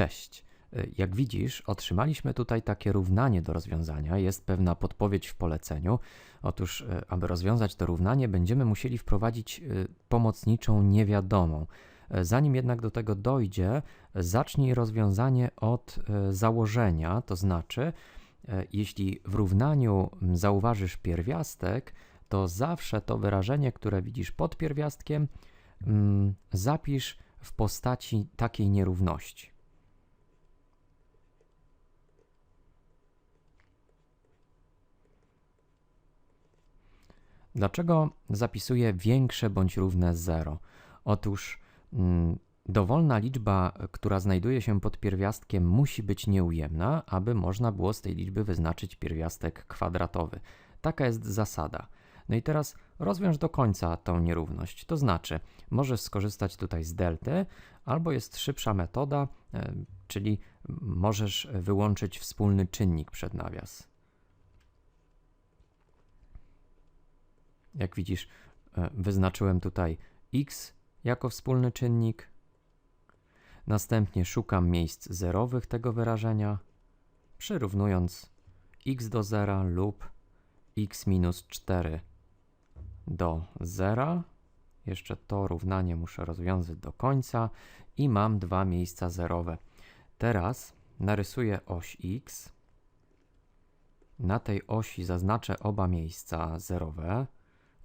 Cześć. Y, Jak widzisz, otrzymaliśmy tutaj takie równanie do rozwiązania. Jest pewna podpowiedź w poleceniu. Otóż, y, aby rozwiązać to równanie, będziemy musieli wprowadzić y, pomocniczą niewiadomą. Zanim jednak do tego dojdzie, zacznij rozwiązanie od założenia, to znaczy, jeśli w równaniu zauważysz pierwiastek, to zawsze to wyrażenie, które widzisz pod pierwiastkiem, zapisz w postaci takiej nierówności. Dlaczego zapisuję większe bądź równe 0? Otóż mm, dowolna liczba, która znajduje się pod pierwiastkiem, musi być nieujemna, aby można było z tej liczby wyznaczyć pierwiastek kwadratowy. Taka jest zasada. No i teraz rozwiąż do końca tą nierówność. To znaczy, możesz skorzystać tutaj z delty, albo jest szybsza metoda, e, czyli możesz wyłączyć wspólny czynnik przed nawias. Jak widzisz, e, wyznaczyłem tutaj x jako wspólny czynnik. Następnie szukam miejsc zerowych tego wyrażenia, przyrównując x do zera lub x minus 4 do zera. Jeszcze to równanie muszę rozwiązać do końca i mam dwa miejsca zerowe. Teraz narysuję oś x. Na tej osi zaznaczę oba miejsca zerowe.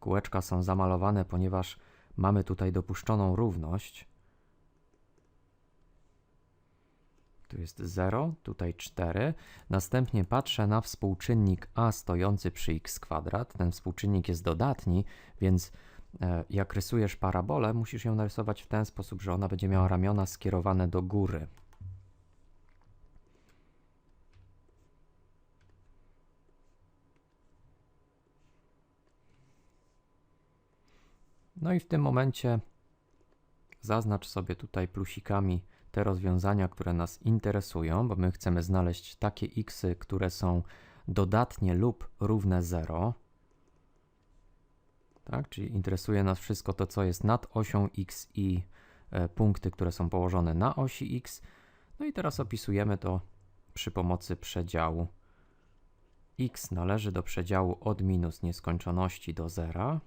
Kółeczka są zamalowane, ponieważ mamy tutaj dopuszczoną równość. Tu jest 0, tutaj 4. Następnie patrzę na współczynnik a stojący przy x kwadrat. Ten współczynnik jest dodatni, więc e, jak rysujesz parabolę, musisz ją narysować w ten sposób, że ona będzie miała ramiona skierowane do góry. No i w tym momencie zaznacz sobie tutaj plusikami te rozwiązania, które nas interesują, bo my chcemy znaleźć takie xy, które są dodatnie lub równe 0. Tak, czyli interesuje nas wszystko to, co jest nad osią x i e, punkty, które są położone na osi x. No i teraz opisujemy to przy pomocy przedziału. x należy do przedziału od minus nieskończoności do zera.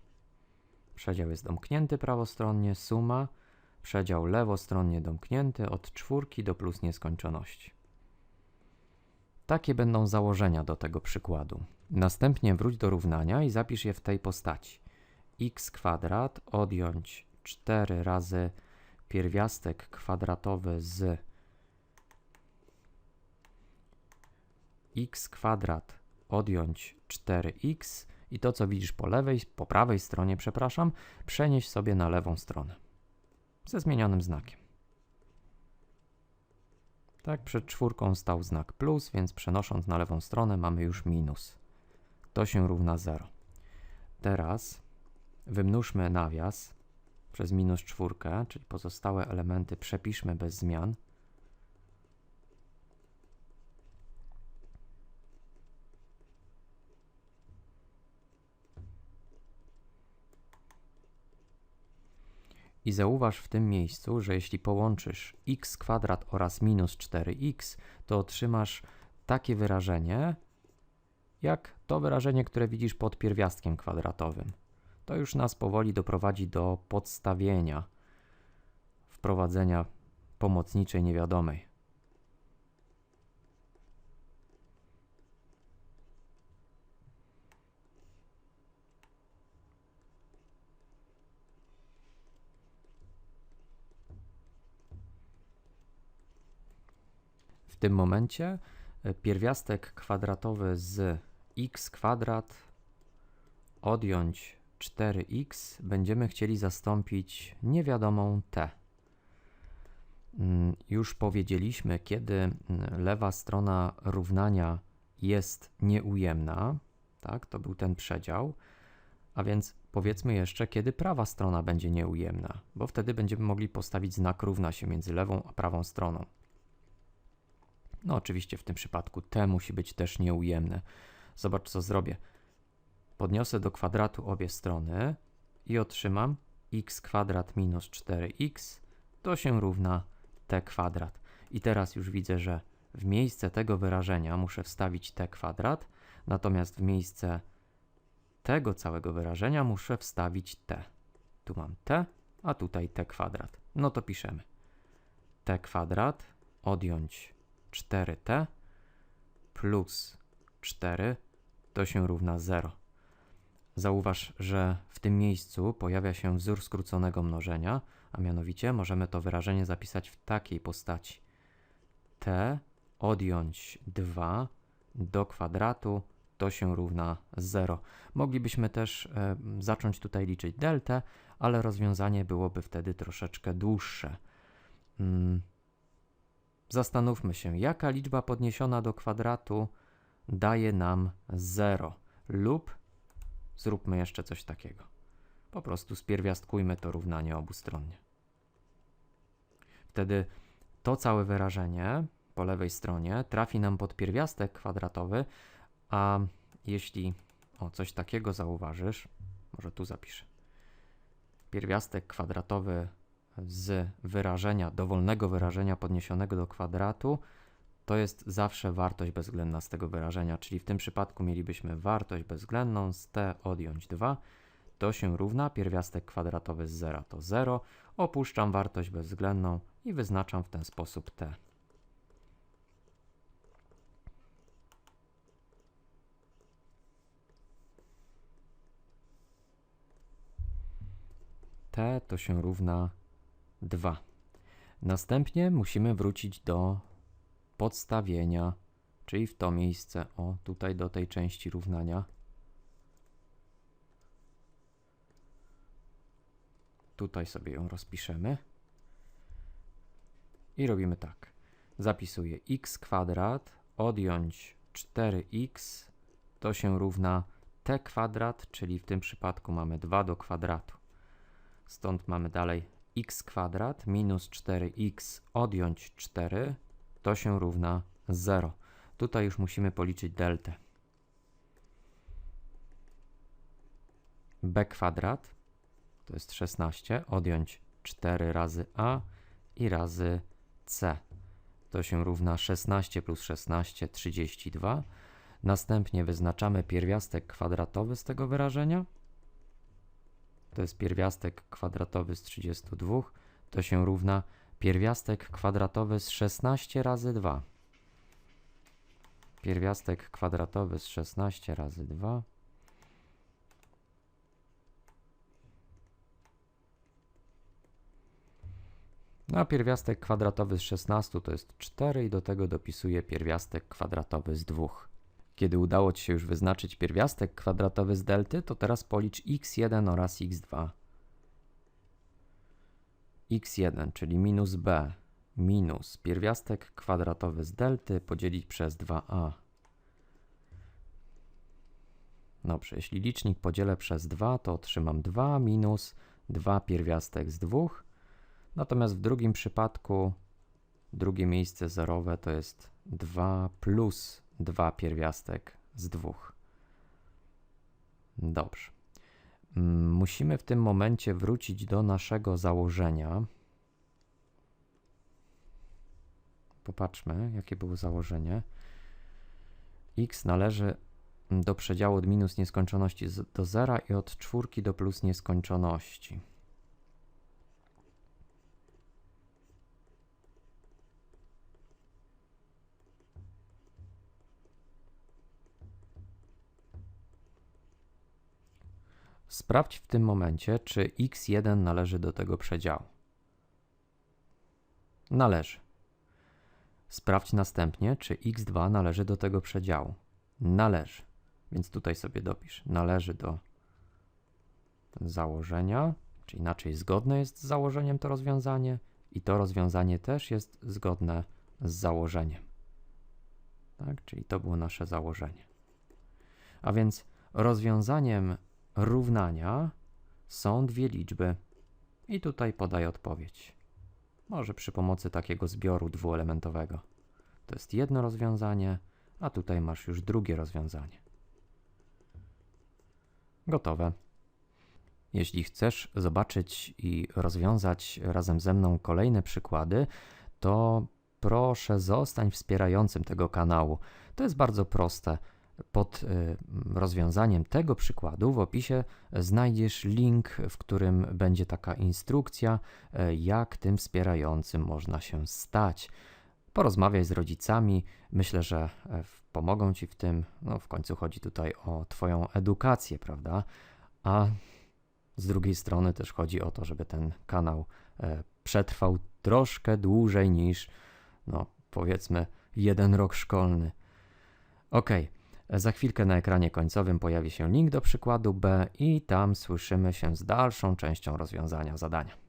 Przedział jest domknięty prawostronnie, suma, przedział lewostronnie domknięty od czwórki do plus nieskończoności. Takie będą założenia do tego przykładu. Następnie wróć do równania i zapisz je w tej postaci. x kwadrat odjąć 4 razy pierwiastek kwadratowy z x kwadrat odjąć 4x i to, co widzisz po lewej, po prawej stronie, przepraszam, przenieś sobie na lewą stronę ze zmienionym znakiem. Tak, przed czwórką stał znak plus, więc przenosząc na lewą stronę mamy już minus. To się równa 0. Teraz wymnóżmy nawias przez minus czwórkę, czyli pozostałe elementy przepiszmy bez zmian. I zauważ w tym miejscu, że jeśli połączysz x kwadrat oraz minus 4x, to otrzymasz takie wyrażenie, jak to wyrażenie, które widzisz pod pierwiastkiem kwadratowym. To już nas powoli doprowadzi do podstawienia, wprowadzenia pomocniczej niewiadomej. Tym momencie e, pierwiastek kwadratowy z x kwadrat odjąć 4x będziemy chcieli zastąpić niewiadomą t. Mm, Już powiedzieliśmy, kiedy mm, lewa strona równania jest nieujemna, tak, to był ten przedział, a więc powiedzmy jeszcze, kiedy prawa strona będzie nieujemna, bo wtedy będziemy mogli postawić znak równa się między lewą a prawą stroną. No oczywiście w tym przypadku t musi być też nieujemne. Zobacz co zrobię. Podniosę do kwadratu obie strony i otrzymam x kwadrat minus 4x to się równa t kwadrat. I teraz już widzę, że w miejsce tego wyrażenia muszę wstawić t kwadrat, natomiast w miejsce tego całego wyrażenia muszę wstawić t. Tu mam t, a tutaj t kwadrat. No to piszemy t kwadrat odjąć 4t plus 4 to się równa 0. Zauważ, że w tym miejscu pojawia się wzór skróconego mnożenia, a mianowicie możemy to wyrażenie zapisać w takiej postaci. t odjąć 2 do kwadratu to się równa 0. Moglibyśmy też e, zacząć tutaj liczyć deltę, ale rozwiązanie byłoby wtedy troszeczkę dłuższe. Mm. Zastanówmy się, jaka liczba podniesiona do kwadratu daje nam 0 lub zróbmy jeszcze coś takiego. Po prostu spierwiastkujmy to równanie obustronnie. Wtedy to całe wyrażenie po lewej stronie trafi nam pod pierwiastek kwadratowy, a jeśli o coś takiego zauważysz, może tu zapiszę. Pierwiastek kwadratowy z wyrażenia, dowolnego wyrażenia podniesionego do kwadratu, to jest zawsze wartość bezwzględna z tego wyrażenia, czyli w tym przypadku mielibyśmy wartość bezwzględną z t odjąć 2, to się równa pierwiastek kwadratowy z 0 to 0, opuszczam wartość bezwzględną i wyznaczam w ten sposób t. t to się równa 2. Następnie musimy wrócić do podstawienia, czyli w to miejsce, o tutaj do tej części równania. Tutaj sobie ją rozpiszemy. I robimy tak. Zapisuję x kwadrat odjąć 4x to się równa t kwadrat, czyli w tym przypadku mamy 2 do kwadratu. Stąd mamy dalej x kwadrat minus 4x odjąć 4 to się równa 0. Tutaj już musimy policzyć deltę. b kwadrat to jest 16, odjąć 4 razy a i razy c. To się równa 16 plus 16, 32. Następnie wyznaczamy pierwiastek kwadratowy z tego wyrażenia. To jest pierwiastek kwadratowy z 32. To się równa Pierwiastek kwadratowy z 16 razy 2. Pierwiastek kwadratowy z 16 razy 2. No a pierwiastek kwadratowy z 16 to jest 4 i do tego dopisuję pierwiastek kwadratowy z 2. Kiedy udało Ci się już wyznaczyć pierwiastek kwadratowy z delty, to teraz policz x1 oraz x2 x1, czyli minus b, minus pierwiastek kwadratowy z delty podzielić przez 2a. Dobrze, jeśli licznik podzielę przez 2, to otrzymam 2 minus 2 pierwiastek z 2. Natomiast w drugim przypadku drugie miejsce zerowe to jest 2 plus 2 pierwiastek z 2. Dobrze. Musimy w tym momencie wrócić do naszego założenia. Popatrzmy, jakie było założenie. x należy do przedziału od minus nieskończoności do zera i od czwórki do plus nieskończoności. Sprawdź w tym momencie, czy x1 należy do tego przedziału. Należy. Sprawdź następnie, czy x2 należy do tego przedziału. Należy. Więc tutaj sobie dopisz. Należy do założenia, czy inaczej zgodne jest z założeniem to rozwiązanie i to rozwiązanie też jest zgodne z założeniem. Tak? Czyli to było nasze założenie. A więc rozwiązaniem równania są dwie liczby. I tutaj podaj odpowiedź. Może przy pomocy takiego zbioru dwuelementowego. To jest jedno rozwiązanie, a tutaj masz już drugie rozwiązanie. Gotowe. Jeśli chcesz zobaczyć i rozwiązać razem ze mną kolejne przykłady, to proszę zostań wspierającym tego kanału. To jest bardzo proste. Pod y, rozwiązaniem tego przykładu w opisie znajdziesz link, w którym będzie taka instrukcja, y, jak tym wspierającym można się stać. Porozmawiaj z rodzicami, myślę, że e, pomogą ci w tym. No, w końcu chodzi tutaj o Twoją edukację, prawda? A z drugiej strony też chodzi o to, żeby ten kanał e, przetrwał troszkę dłużej niż, no powiedzmy, jeden rok szkolny. Ok, za chwilkę na ekranie końcowym pojawi się link do przykładu B i tam słyszymy się z dalszą częścią rozwiązania zadania.